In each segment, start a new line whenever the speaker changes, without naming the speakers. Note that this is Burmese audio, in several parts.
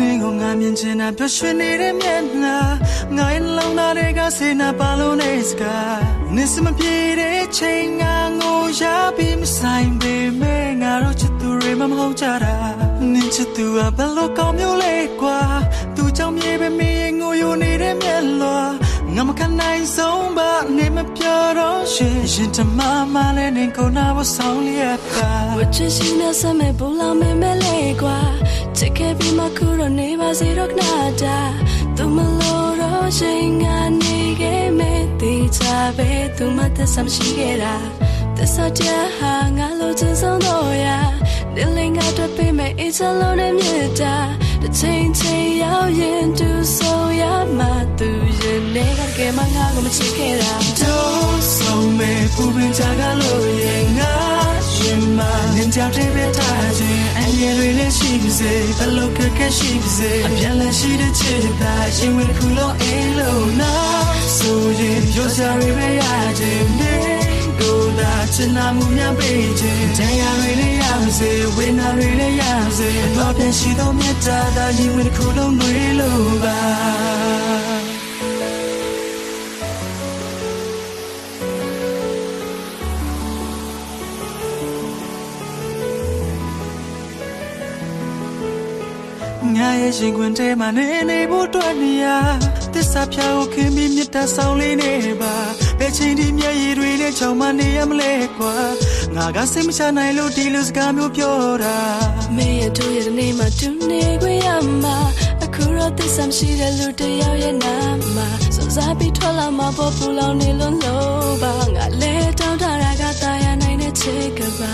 နေကိုငါမြင်ချင်တာပျော်ရွှင်နေတဲ့မျက်နှာငါရဲ့လုံးသားတွေကစေနာပါလို့နေစကားနေစမပြေတဲ့ချိန်ငါငိုရပြီးမဆိုင်ပေမဲ့ငါတို့ချစ်သူတွေမမဟုတ်ကြတာနင်ချစ်သူကဘယ်လိုကောင်းမျိုးလဲကွာသူကြောင့်မြေပဲမင်းငိုယိုနေတဲ့မျက်လွှာငါမခံနိုင်ဆုံးပါနေမပြောတော့ရှင်ရင်တမမလည်းနေကိုနာဖို့ဆောင်လျက်ပါ
ဝချစ်ရှိနေစမဲ့ပူလောင်မဲ ချိန်ကနေခဲ့မဲ့တေချာပဲသူမသက်ဆမ်းရှိခဲ့တာသစ္စာတရားဟာငါလိုချင်ဆုံးတော့ရာဒီလင်္ကာတော့ပေးမဲ့အချလုံးနဲ့မြတ်တာတစ်ချိန်ချိန်ရောက်ရင်သူဆိုရမှသူရင်နေကကဲမငါကိုမချစ်ခဲ့တာ
တော့ဆုံးမဲ့ပူပင်ကြကလို့ရင်ငါ ရှင်မနင်ကြောင့်တည်းပဲထားခြင်းအငြင်းတွေလည်းရှိပါစေဘလို့ကကရှိပါစေအပြန်လည်းရှိတဲ့ချစ်တာရှင်ဝင်ခုလုံးအေးလို့နာဆိုရင်ရောစားရပဲရခြင်းနေကိုယ်သာချင်နာမှုများပေးခြင်းတရားတွေလည်းရပါစေဝိညာဉ်တွေလည်းရပါစေတော့ပြန်ရှိသောမြတ်တာသာရင်ဝင်ခုလုံးတွေလို့ပါ ငါရဲ့ရှင်ခွင်ထဲမှာနေနေဖို့အတွက်နေရသစ္စာဖြာကိုခင်ပြီးမြတ်တာဆောင်လေးနေပါဘယ်ချိန်ဒီမျက်ရည်တွေနဲ့ချောင်းမနေရမလဲကွာငါကစိတ်မချနိုင်လို့ဒီလိုစကားမျိုးပြောတာ
မေရတို့ရဲ့နေ့မှာတူနေခွင့်ရမှာအခုတော့သစ္စာမရှိတဲ့လူတစ်ယောက်ရဲ့နာမှာစူစားပြီးထွက်လာမှာပေါ်ပူလောင်နေလို့လို့ပါငါလဲတောင်းတတာကတာယာနိုင်တဲ့ချစ်ကပါ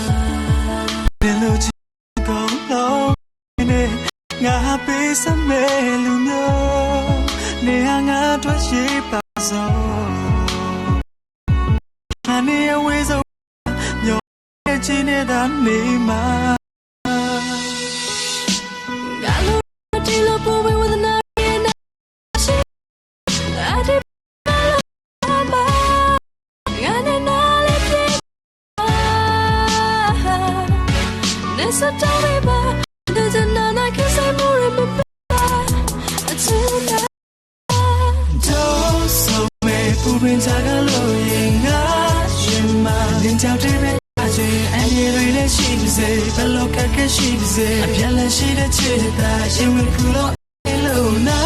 ပေးစမဲလူမျိုးနေဟာငါတို့ရှိပါစို့ဟာနေအဝေးဆုံးညောရဲ့ချင်တဲ့နေမှာ
ငါလိုဒီလိုပူဝေဝဒနာရဲ့နာရှိအဒီပါမငါနဲ့နားလေးပြေနေစတောင်းပါ ပူ
ပင်ကြကလို့ရင်ငါရှင်မနင်ကြောင့်တည်းပဲချင်းအငြင်းတွေလည်းရှိပါစေဘယ်လိုကကရှိပါစေအပြန်လည်းရှိတဲ့ချစ်တာရှင်ဝင်ခုလို့အေးလို့နာ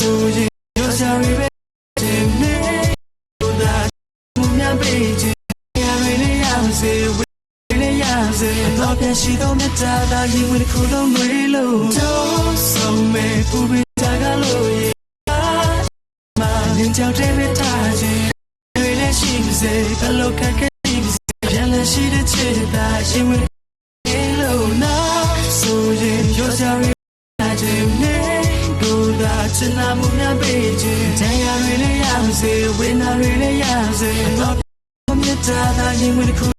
ဆိုရင်ရောစားရပဲတင်နေဒါမမြပေးခြင်းရရလေးရစေဝေးလေးရစေတော့ပြန်ရှိတော့မြတ်တာဒါရင်ဝင်ခုလုံးတွေလို့တော့ဆုံးမဲ့ပူပင် နင်ကြောင့်တည်းပဲထားခြင်းတွေလည်းရှိပါစေဘယ်လိုကကရှိပါစေပြန်လည်းရှိတဲ့ချစ်တာရှင်ဝင်အေးလို့နာဆိုရင်ရောစားရခြင်းနဲ့ကိုယ်သာချင်နာမှုများပေးခြင်းတရားတွေလည်းရပါစေဝိညာဉ်တွေလည်းရပါစေတော့မြတ်တာသာရင်ဝင်ခု